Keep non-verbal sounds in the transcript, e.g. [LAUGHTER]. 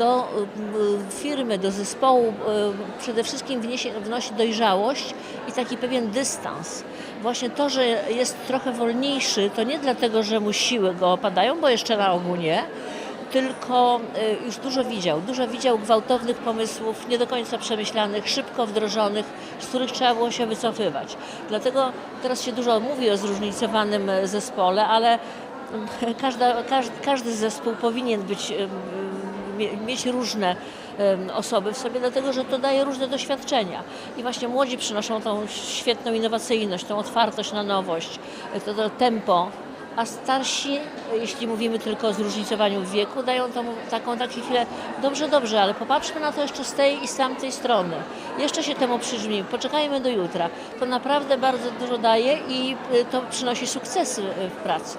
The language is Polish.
do y, firmy, do zespołu y, przede wszystkim wnosi dojrzałość i taki pewien dystans. Właśnie to, że jest trochę wolniejszy, to nie dlatego, że mu siły go opadają, bo jeszcze na ogół nie, tylko y, już dużo widział. Dużo widział gwałtownych pomysłów, nie do końca przemyślanych, szybko wdrożonych, z których trzeba było się wycofywać. Dlatego teraz się dużo mówi o zróżnicowanym zespole, ale mm, [LAUGHS] każda, każdy, każdy zespół powinien być, mieć różne osoby w sobie, dlatego że to daje różne doświadczenia. I właśnie młodzi przynoszą tą świetną innowacyjność, tą otwartość na nowość, to, to tempo, a starsi, jeśli mówimy tylko o zróżnicowaniu wieku, dają tą, taką taką chwilę, dobrze, dobrze, ale popatrzmy na to jeszcze z tej i z tamtej strony. Jeszcze się temu przyjrzyjmy, poczekajmy do jutra. To naprawdę bardzo dużo daje i y, to przynosi sukcesy y, w pracy.